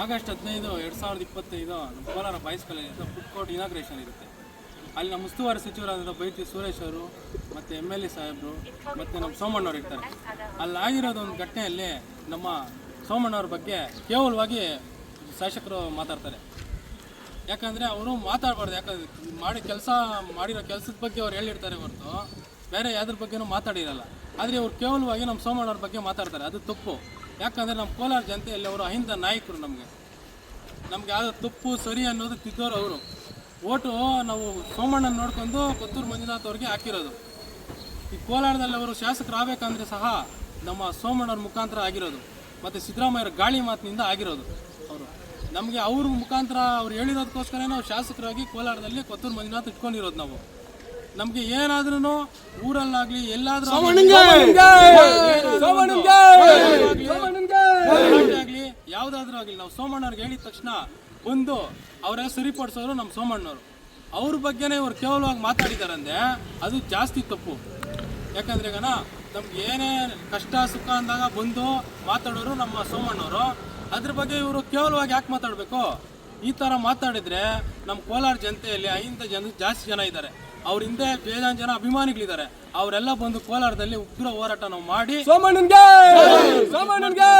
August ಹದಿನೈದು, ಎರಡು ಸಾವಿರದ ಇಪ್ಪತ್ತೈದು ಕೋಲಾರ ಬಾಯ್ಸ್ ಕಾಲೇಜಿಂದ ಫುಡ್ ಕೋರ್ಟ್ ಇನಾಗ್ರೇಷನ್ ಇರುತ್ತೆ. ಅಲ್ಲಿ ನಮ್ಮ ಉಸ್ತುವಾರಿ ಸಚಿವರಾದ ಬೈತಿ ಸುರೇಶ್ ಅವರು ಮತ್ತು ಎಂ ಎಲ್ ಎ ಸಾಹೇಬರು ಮತ್ತು ನಮ್ಮ ಸೋಮಣ್ಣವ್ರು ಇರ್ತಾರೆ. ಅಲ್ಲಿ ಆಗಿರೋದು ಒಂದು ಘಟನೆಯಲ್ಲಿ ನಮ್ಮ ಸೋಮಣ್ಣವ್ರ ಬಗ್ಗೆ ಕೇವಲವಾಗಿ ಶಾಸಕರು ಮಾತಾಡ್ತಾರೆ. ಯಾಕಂದರೆ ಅವರು ಮಾತಾಡಬಾರ್ದು, ಯಾಕಂದ್ರೆ ಮಾಡಿ ಕೆಲಸ ಮಾಡಿರೋ ಕೆಲಸದ ಬಗ್ಗೆ ಅವ್ರು ಹೇಳಿರ್ತಾರೆ ಹೊರತು, ಬೇರೆ ಯಾವ್ದ್ರ ಬಗ್ಗೆನೂ ಮಾತಾಡಿರಲ್ಲ. ಆದರೆ ಅವ್ರು ಕೇವಲವಾಗಿ ನಮ್ಮ ಸೋಮಣ್ಣವ್ರ ಬಗ್ಗೆ ಮಾತಾಡ್ತಾರೆ. ಅದು ತಪ್ಪು. ಯಾಕಂದರೆ ನಮ್ಮ ಕೋಲಾರ ಜನತೆಯಲ್ಲಿ ಅವರು ಅಹಿಂದ ನಾಯಕರು ನಮಗೆ. ನಮಗೆ ಯಾವುದೋ ತಪ್ಪು, ಸರಿ ಅನ್ನೋದು ತಿದ್ದೋರು ಅವರು. ಓಟು ನಾವು ಸೋಮಣ್ಣನ ನೋಡ್ಕೊಂಡು ಕೊತ್ತೂರು ಮಂಜುನಾಥ್ ಅವ್ರಿಗೆ ಹಾಕಿರೋದು. ಈ ಕೋಲಾರದಲ್ಲಿ ಅವರು ಶಾಸಕರಾಗಬೇಕಂದ್ರೆ ಸಹ ನಮ್ಮ ಸೋಮಣ್ಣವ್ರ ಮುಖಾಂತರ ಆಗಿರೋದು. ಮತ್ತು ಸಿದ್ದರಾಮಯ್ಯರ ಗಾಳಿ ಮಾತಿನಿಂದ ಆಗಿರೋದು ಅವರು. ನಮಗೆ ಅವ್ರ ಮುಖಾಂತರ ಅವ್ರು ಹೇಳಿರೋದಕ್ಕೋಸ್ಕರ ನಾವು ಶಾಸಕರಾಗಿ ಕೋಲಾರದಲ್ಲಿ ಕೊತ್ತೂರು ಮಂಜುನಾಥ್ ಇಟ್ಕೊಂಡಿರೋದು ನಾವು. ನಮಗೆ ಏನಾದ್ರೂ ಊರಲ್ಲಾಗ್ಲಿ ಎಲ್ಲಾದ್ರೂ ಯಾವ್ದಾದ್ರು ಯಾವ್ದಾದ್ರೂ ಆಗ್ಲಿ ನಾವು ಸೋಮಣ್ಣವ್ರಿಗೆ ಹೇಳಿದ ತಕ್ಷಣ ಬಂದು ಅವರೆಲ್ಲ ಸರಿಪಡಿಸೋರು ನಮ್ಮ ಸೋಮಣ್ಣವ್ರು. ಅವ್ರ ಬಗ್ಗೆನೇ ಇವ್ರು ಕೇವಲವಾಗಿ ಮಾತಾಡಿದಾರಂದ್ರೆ ಅದು ಜಾಸ್ತಿ ತಪ್ಪು. ಯಾಕಂದ್ರೆ ಈಗ ನಮ್ಗೆ ಏನೇ ಕಷ್ಟ ಸುಖ ಅಂದಾಗ ಬಂದು ಮಾತಾಡೋರು ನಮ್ಮ ಸೋಮಣ್ಣವರು. ಅದ್ರ ಬಗ್ಗೆ ಇವರು ಕೇವಲವಾಗಿ ಯಾಕೆ ಮಾತಾಡಬೇಕು? ಈ ಥರ ಮಾತಾಡಿದ್ರೆ ನಮ್ಮ ಕೋಲಾರ ಜನತೆಯಲ್ಲಿ ಐಂದ ಜನ ಜಾಸ್ತಿ ಜನ ಇದ್ದಾರೆ. ಅವ್ರ ಹಿಂದೆ ಬೇಜಾನ್ ಜನ ಅಭಿಮಾನಿಗಳಿದ್ದಾರೆ. ಅವರೆಲ್ಲ ಬಂದು ಕೋಲಾರದಲ್ಲಿ ಉಗ್ರ ಹೋರಾಟ ನಾವು ಮಾಡಿ ಸೋಮಣ್ಣನ್ಗೆ! ಸೋಮಣ್ಣನ್ಗೆ!